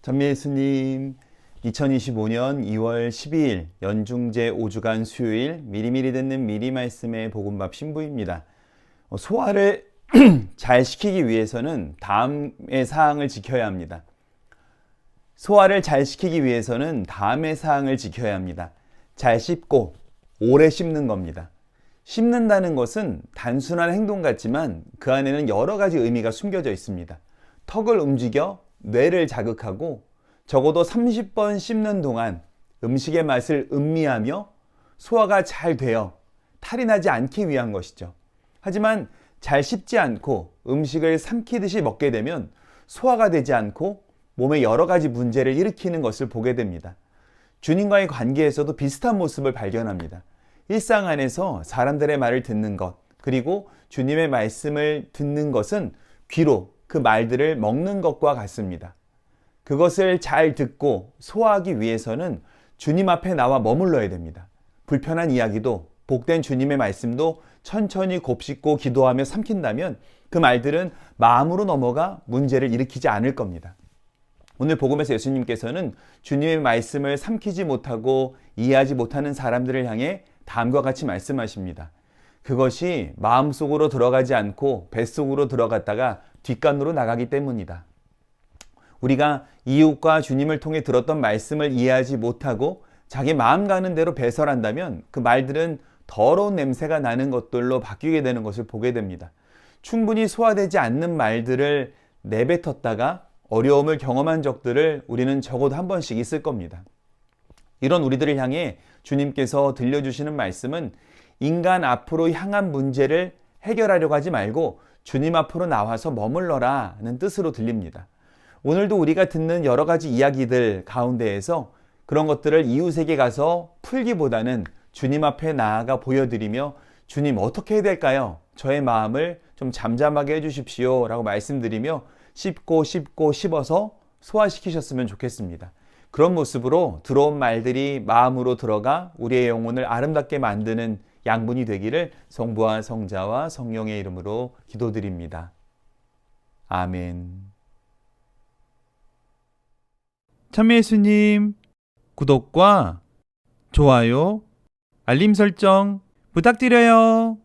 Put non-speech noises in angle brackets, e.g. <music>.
전미 예수님, 2025년 2월 12일 연중제 5주간 수요일 미리미리 듣는 미리 말씀의 복음밥 신부입니다. 어, 소화를 <clears throat> 잘 시키기 위해서는 다음의 사항을 지켜야 합니다. 소화를 잘 시키기 위해서는 다음의 사항을 지켜야 합니다. 잘 씹고 오래 씹는 겁니다. 씹는다는 것은 단순한 행동 같지만 그 안에는 여러 가지 의미가 숨겨져 있습니다. 턱을 움직여 뇌를 자극하고 적어도 30번 씹는 동안 음식의 맛을 음미하며 소화가 잘 되어 탈이 나지 않기 위한 것이죠. 하지만 잘 씹지 않고 음식을 삼키듯이 먹게 되면 소화가 되지 않고 몸에 여러 가지 문제를 일으키는 것을 보게 됩니다. 주님과의 관계에서도 비슷한 모습을 발견합니다. 일상 안에서 사람들의 말을 듣는 것, 그리고 주님의 말씀을 듣는 것은 귀로 그 말들을 먹는 것과 같습니다. 그것을 잘 듣고 소화하기 위해서는 주님 앞에 나와 머물러야 됩니다. 불편한 이야기도 복된 주님의 말씀도 천천히 곱씹고 기도하며 삼킨다면 그 말들은 마음으로 넘어가 문제를 일으키지 않을 겁니다. 오늘 복음에서 예수님께서는 주님의 말씀을 삼키지 못하고 이해하지 못하는 사람들을 향해 다음과 같이 말씀하십니다. 그것이 마음속으로 들어가지 않고 뱃속으로 들어갔다가 뒷간으로 나가기 때문이다. 우리가 이웃과 주님을 통해 들었던 말씀을 이해하지 못하고 자기 마음 가는 대로 배설한다면 그 말들은 더러운 냄새가 나는 것들로 바뀌게 되는 것을 보게 됩니다. 충분히 소화되지 않는 말들을 내뱉었다가 어려움을 경험한 적들을 우리는 적어도 한 번씩 있을 겁니다. 이런 우리들을 향해 주님께서 들려주시는 말씀은 인간 앞으로 향한 문제를 해결하려고 하지 말고 주님 앞으로 나와서 머물러라는 뜻으로 들립니다. 오늘도 우리가 듣는 여러 가지 이야기들 가운데에서 그런 것들을 이웃에게 가서 풀기보다는 주님 앞에 나아가 보여드리며 주님 어떻게 해야 될까요? 저의 마음을 좀 잠잠하게 해주십시오. 라고 말씀드리며 씹고 씹고 씹어서 소화시키셨으면 좋겠습니다. 그런 모습으로 들어온 말들이 마음으로 들어가 우리의 영혼을 아름답게 만드는 양분이 되기를 성부와 성자와 성령의 이름으로 기도드립니다. 아멘. 참예수님 구독과 좋아요, 알림 설정 부탁드려요.